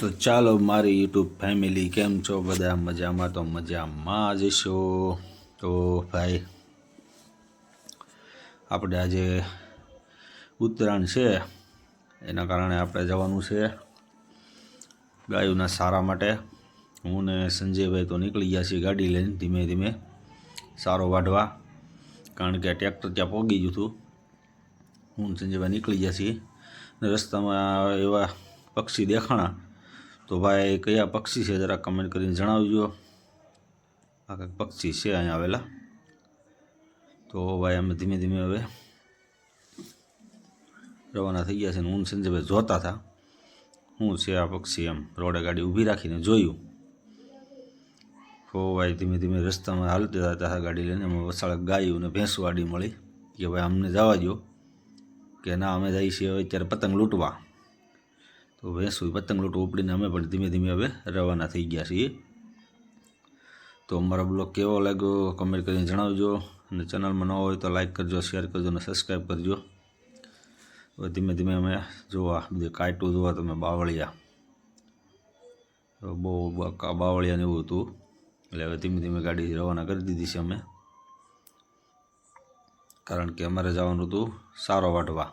તો ચાલો મારી યુટ્યુબ ફેમિલી, કેમ છો? બધા મજામાં? તો મજામાં જ છો? તો ભાઈ, આપણે આજે ઉત્તરાયણ છે. એના કારણે આપણે જવાનું છે ગાયોના સારા માટે. હું ને સંજયભાઈ તો નીકળી ગયા છીએ ગાડી લઈને ધીમે ધીમે સારો વાઢવા. કારણ કે ટ્રેક્ટર ત્યાં પહોંચી ગયું હતું. હું સંજયભાઈ નીકળી ગયા છીએ. રસ્તામાં એવા પક્ષી દેખાણા. તો ભાઈ કયા પક્ષી છે જરા કમેન્ટ કરીને જણાવજો. આ કંઈક પક્ષી છે અહીંયા આવેલા. તો ભાઈ અમે ધીમે ધીમે હવે રવાના થઈ ગયા છે હું સંજયભાઈ જોતા હતા શું છે આ પક્ષી એમ રોડે ગાડી ઊભી રાખીને જોયું. તો ભાઈ ધીમે ધીમે રસ્તામાં હાલતી હતા ગાડી લઈને અમે વસાળ ગાયું ને ભેંસવાડી મળી કે ભાઈ અમને જવા દો કે ના, અમે જઈએ છીએ હવે અત્યારે પતંગ લૂંટવા. તો ભેંસું પતંગ લૂંટવા ઉપડીને અમે પણ ધીમે ધીમે હવે રવાના થઈ ગયા છીએ. તો અમારો બ્લોગ કેવો લાગ્યો કમેન્ટ કરીને જણાવજો અને ચેનલમાં ન હોય તો લાઇક કરજો શેર કરજો અને સબસ્ક્રાઈબ કરજો. હવે ધીમે ધીમે અમે જોવા, બધું કાંટું જોવા તમે બાવળિયા. બહુ બ- બાવળિયા એવું હતું. એટલે હવે ધીમે ધીમે ગાડી રવાના કરી દીધી છે અમે. કારણ કે અમારે જવાનું હતું સારો વાટવા.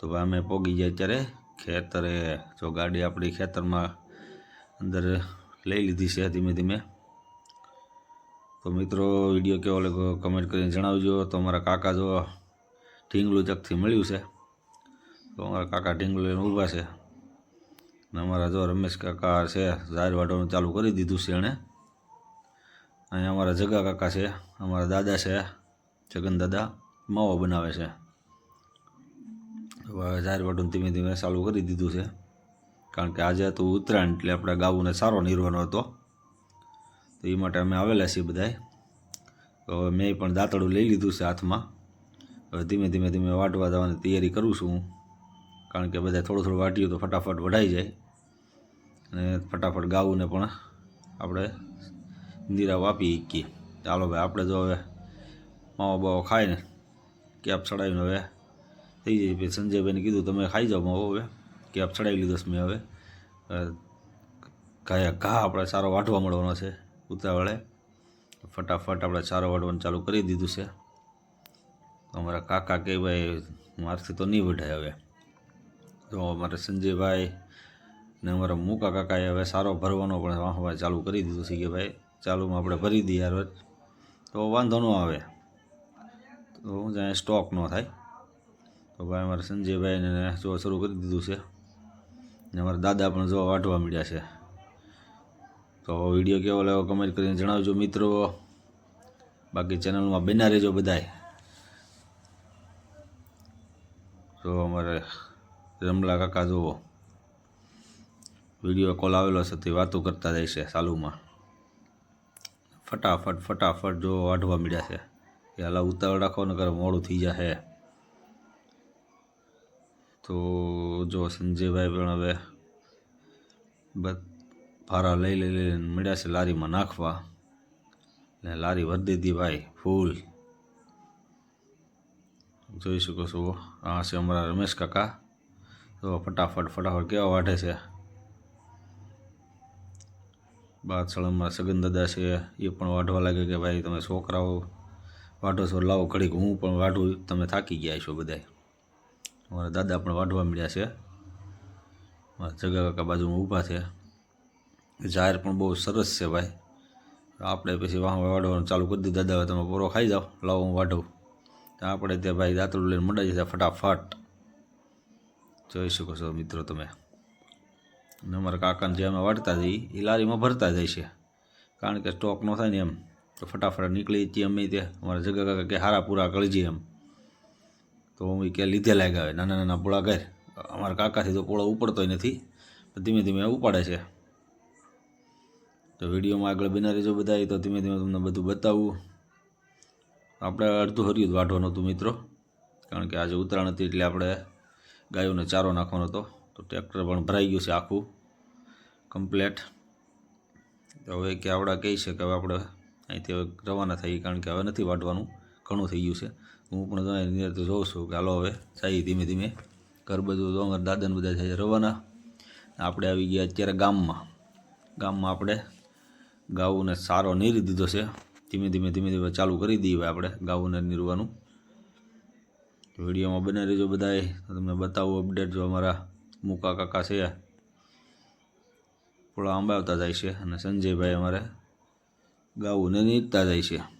તો ભાઈ અમે પોગી જાય ત્યારે ખેતરે, જો ગાડી આપણી ખેતરમાં અંદર લઈ લીધી છે ધીમે ધીમે. તો મિત્રો, વીડિયો કેવો લાગ્યો કમેન્ટ કરીને જણાવજો. તો અમારા કાકા જો ઢીંગલું ચકથી મળ્યું છે. તો અમારા કાકા ઢીંગલું લઈને ઊભા છે. અને અમારા જો રમેશ કાકા છે ઝાર વાટવાનું ચાલુ કરી દીધું છે એણે. અહીંયા અમારા જગા કાકા છે, અમારા દાદા છે, જગન દાદા, માવો બનાવે છે. હવે વાટું ધીમે ધીમે ચાલુ કરી દીધું છે. કારણ કે આજે હતું ઉત્તરાયણ એટલે આપણે ગાવુંને સારો નિર્વાનો હતો. તો એ માટે અમે આવેલા છીએ બધાય. તો હવે મેં પણ દાંતડું લઈ લીધું છે હાથમાં. હવે ધીમે ધીમે ધીમે વાટવા જવાની તૈયારી કરું છું હું. કારણ કે બધા થોડું થોડું વાટ્યું તો ફટાફટ વઢાઈ જાય. અને ફટાફટ ગાવુંને પણ આપણે નિરાવ આપી શકીએ. ચાલો ભાઈ, આપણે જો હવે માવો બાવો ખાઈને કેપ ચડાવીને હવે થઈ જાય પછી સંજયભાઈને કીધું, તમે ખાઈ જાઓ માવો હવે. આપ ચડાવી લીધો મેં હવે. કાયા ઘા આપણે સારો વાટવા મળવાનો છે ઉતાવળે. ફટાફટ આપણે સારો વાટવાનું ચાલુ કરી દીધું છે. અમારા કાકા કે ભાઈ, મારથી તો નહીં વઢાય હવે. તો અમારા સંજયભાઈ ને અમારા મૂકા કાકાએ હવે સારો ભરવાનો પણ વાહવા ચાલુ કરી દીધું છે કે ભાઈ, ચાલુમાં આપણે ભરી દઈએ રોજ તો વાંધો ન આવે. તો હું જાય સ્ટોક ન થાય. ભાઈ અમારા સંજયભાઈને જો શરૂ કરી દીધું છે. ને અમારા દાદા પણ જોવા વાટવા મળ્યા છે. તો વીડિયો કેવો લાગ્યો કમેન્ટ કરીને જણાવજો મિત્રો. બાકી ચેનલમાં બના રહેજો બધાય. તો અમારે રમલા કાકા જુઓ. વીડિયો કોલ આવેલો છે તે વાતો કરતા જાય છે સાલુમાં. ફટાફટ ફટાફટ જો વાઢવા મળ્યા છે. કે હાલા ઉતાવળ રાખો ને કરે મોડું થઈ જશે તો જો સંજયભાઈ પણ હવે ભારા લઈ લઈ લઈને મળ્યા છે લારીમાં નાખવા. ને લારી વધી દીધી ભાઈ, ફૂલ. જોઈ શકો છો. આ છે અમારા રમેશ કાકા. તો ફટાફટ ફટાફટ કેવા વાઢે છે. બાદશાળામાં સગન દાદા છે, એ પણ વાઢવા લાગે કે ભાઈ તમે છોકરાઓ વાઢો છો, લાવો. ઘડીક હું પણ વાઢું, તમે થાકી ગયા છો બધાય. અમારા દાદા પણ વાઢવા મળ્યા છે. મારા જગા કાકા બાજુમાં ઊભા છે. જાહેર પણ બહુ સરસ છે ભાઈ. આપણે પછી વાહ વાઢવાનું ચાલુ કરી દીધું દાદા તમે પૂરો ખાઈ જાઓ. લાવો હું વાઢું. તો આપણે ત્યાં ભાઈ દાંતડું લઈને મંડાઈ જશે ફટાફટ. જોઈ શકો છો મિત્રો તમે. અને અમારા કાકાને જે અમે વાઢતા જઈએ એ લારીમાં ભરતા જાય છે. કારણ કે સ્ટોક ન થાય ને એમ. તો ફટાફટ નીકળી જઈએ અમે તે અમારા જગા કાકા કે હારા પૂરા જઈએ એમ. તો હું કે લીધે લાગ્યા હોય? નાના નાના પોળા ઘર. અમારા કાકાથી તો પોળો ઉપડતોય નથી ધીમે ધીમે ઉપાડે છે. તો વિડીયોમાં આગળ બના રહેજો બધા તો ધીમે ધીમે તમને બધું બતાવવું આપણે અડધું હર્યું જ વાઢવાનું હતું મિત્રો, કારણ કે આજે ઉત્તરાયણ હતી એટલે આપણે ગાયોને ચારો નાખવાનો હતો. તો ટ્રેક્ટર પણ ભરાઈ ગયું છે આખું, કમ્પ્લેટ. તો હવે કે આવડા કહી છે કે હવે આપણે અહીંથી હવે રવાના થઈ કારણ કે હવે નથી વાઢવાનું. ઘણું થઈ ગયું છે. હું પણ તમારી નિયત જોઉં છું કે હાલો હવે થાય ધીમે ધીમે ઘર બધું તો અમારા દાદાને બધા થાય રવાના. આપણે આવી ગયા અત્યારે ગામમાં. ગામમાં આપણે ગાઉને સારો નીરી દીધો છે. ધીમે ધીમે ધીમે ધીમે ચાલુ કરી દઈએ આપણે ગાઉને નીરવાનું વિડીયોમાં બને રહેજો બધાએ. તો તમને બતાવું અપડેટ જો અમારા મુકા કાકા છે. થોડા આંબાવતા જાય છે અને સંજયભાઈ અમારે ગાઉને નીરતા જાય છે.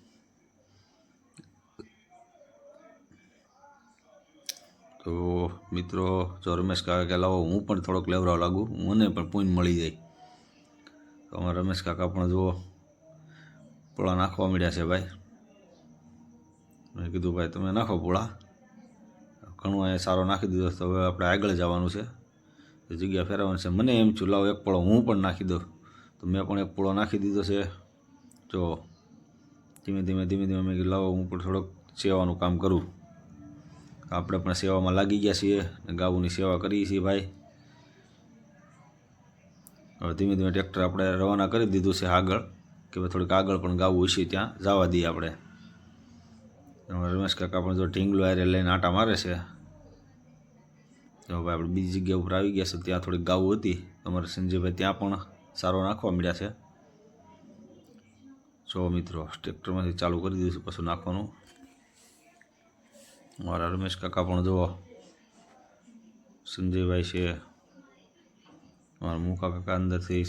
તો મિત્રો, જો રમેશ કાકા કે લાવો, હું પણ થોડોક લેવરાવ લાગુ. મને પણ પૂન મળી જાય. તો અમારા રમેશ કાકા પણ જુઓ, પોળા નાખવા મળ્યા છે ભાઈ. મેં કીધું, ભાઈ, તમે નાખો પોળા. ઘણું અહીંયા સારો નાખી દીધો તો હવે આપણે આગળ જવાનું છે. જગ્યા ફેરવવાની છે. મને એમ છું લાવો એક પોળો, હું પણ નાખી દઉં. તો મેં પણ એક પોળો નાખી દીધો છે. જો ધીમે ધીમે ધીમે ધીમે મેં લાવો, હું પણ થોડોક સેવાનું કામ કરું. આપણે પણ સેવામાં લાગી ગયા છીએ ગાઉની સેવા કરીએ છીએ ભાઈ. હવે ધીમે ધીમે ટ્રેક્ટર આપણે રવાના કરી દીધું છે આગળ, કે ભાઈ થોડીક આગળ પણ ગાવું છે ત્યાં, જવા દઈએ આપણે. રમેશ કાકા પણ જો ઢીંગલો આરે લઈને આટા મારે છે. તો ભાઈ આપણે બીજી જગ્યા ઉપર આવી ગયા છે, ત્યાં થોડીક ગાવું હતી. અમારે સંજયભાઈ ત્યાં પણ સારો નાખવા મળ્યા છે. જો મિત્રો, ટ્રેક્ટરમાંથી ચાલુ કરી દીધું છે, પાછું નાખવાનું. મારા રમેશ કાકા પણ જુઓ. સંજયભાઈ છે. મારા મુકા કાકા અંદરથી